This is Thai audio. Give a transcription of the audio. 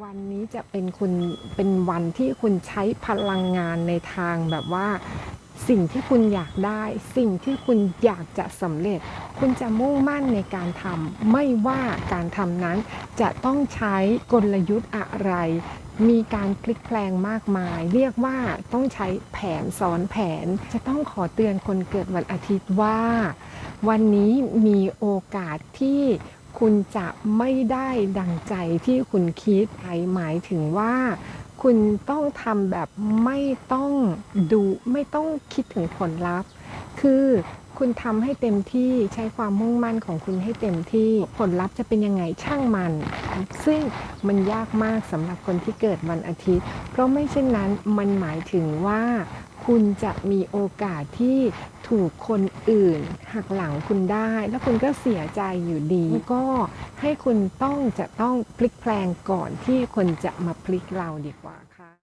วันนี้จะเป็นคุณเป็นวันที่คุณใช้พลังงานในทางแบบว่า สิ่งที่คุณอยากได้ สิ่งที่คุณอยากจะสำเร็จ คุณจะมุ่งมั่นในการทำไม่ว่าการทำนั้นจะต้องใช้กลยุทธ์อะไร มีการพลิกแปลงมากมาย เรียกว่าต้องใช้แผนซ้อนแผน จะต้องขอเตือนคนเกิดวันอาทิตย์ว่า วันนี้มีโอกาสที่ คุณจะไม่ได้ดังใจที่คุณคิดไอหมายถึงว่า คุณต้องทำแบบไม่ต้องดูไม่ต้องคิดถึงผลลัพธ์ คือคุณทำให้เต็มที่ใช้ความมุ่งมั่นของคุณให้เต็มที่ผลลัพธ์จะเป็นยังไงช่างมัน ซึ่งมันยากมากสำหรับคนที่เกิดวันอาทิตย์ เพราะไม่เช่นนั้นมันหมายถึงว่า คุณจะมีโอกาสที่ถูกคนอื่นหักหลังคุณได้ แล้วคุณก็เสียใจอยู่ดี ก็ให้คุณต้องจะต้องพลิกแปลงก่อนที่คนจะมาพลิกเราดีกว่า